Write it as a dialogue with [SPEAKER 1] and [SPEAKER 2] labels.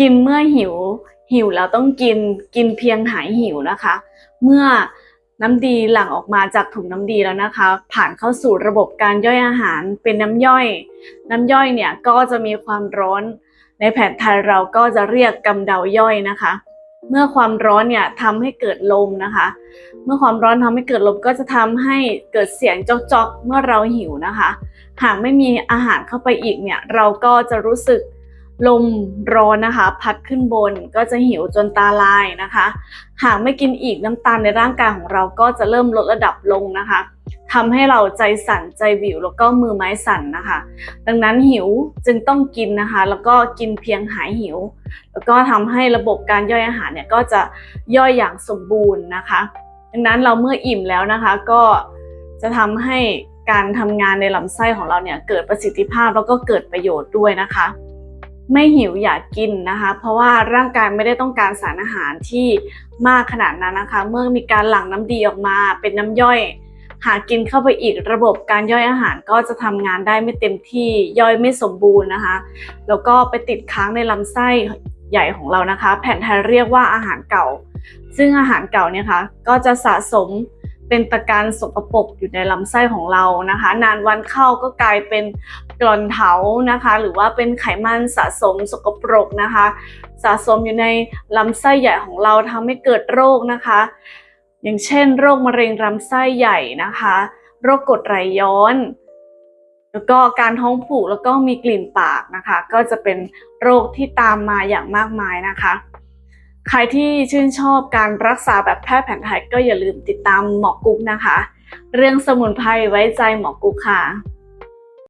[SPEAKER 1] กินเมื่อหิว หิวแล้วต้องกินกินเพียงหายหิวนะคะ เมื่อน้ำดีหลั่งออกมาจากถุงน้ำดีแล้วนะคะ ผ่านเข้าสู่ระบบการย่อยอาหารเป็นน้ำย่อย น้ำย่อยเนี่ยก็จะมีความร้อน ในแผนไทยเราก็จะเรียกกำเดาย่อยนะคะ เมื่อความร้อนเนี่ยทำให้เกิดลมนะคะ เมื่อความร้อนทำให้เกิดลมก็จะทำให้เกิดเสียงจอกๆเมื่อเราหิวนะคะ หากไม่มีอาหารเข้าไปอีกเนี่ยเราก็จะรู้สึก ลมร้อนนะคะ พัดขึ้นบนก็จะหิวจนตาลายนะคะ หากไม่กินอีกน้ำตาลในร่างกายของเราก็จะเริ่มลดระดับลงนะคะทำให้เราใจสั่นใจวิวแล้วก็มือไม้สั่นนะคะ ดังนั้นหิวจึงต้องกินนะคะ แล้วก็กินเพียงหายหิว แล้วก็ทำให้ระบบการย่อยอาหารเนี่ยก็จะย่อยอย่างสมบูรณ์นะคะ ดังนั้นเราเมื่ออิ่มแล้วนะคะก็จะทำให้การทำงานในลำไส้ของเราเนี่ยเกิดประสิทธิภาพแล้วก็เกิดประโยชน์ด้วยนะคะ ไม่หิวอยากกินนะคะ เพราะว่าร่างกายไม่ได้ต้องการสารอาหารที่มากขนาดนั้นนะคะ เมื่อมีการหลั่งน้ำดีออกมาเป็นน้ำย่อย หากกินเข้าไปอีกระบบการย่อยอาหารก็จะทำงานได้ไม่เต็มที่ย่อยไม่สมบูรณ์นะคะ แล้วก็ไปติดค้างในลำไส้ใหญ่ของเรานะคะ แผ่นไทยเรียกว่าอาหารเก่า ซึ่งอาหารเก่าเนี่ยค่ะก็จะสะสม เป็นตะการสกปรกอยู่ในลำไส้ของเรานะคะ นานวันเข้าก็กลายเป็นกร่อนเถานะคะ หรือว่าเป็นไขมันสะสมสกปรกนะคะ สะสมอยู่ในลำไส้ใหญ่ของเราทำให้เกิดโรคนะคะ อย่างเช่น โรคมะเร็งลำไส้ใหญ่นะคะ โรคกรดไหลย้อน แล้วก็การท้องผูกแล้วก็มีกลิ่นปากนะคะ ก็จะเป็นโรคที่ตามมาอย่างมากมายนะคะ ใครที่ชื่นชอบการรักษาแบบแพทย์แผนไทยก็อย่าลืมติดตามหมอกุ๊กนะคะ เรื่องสมุนไพรไว้ใจหมอกุ๊กค่ะ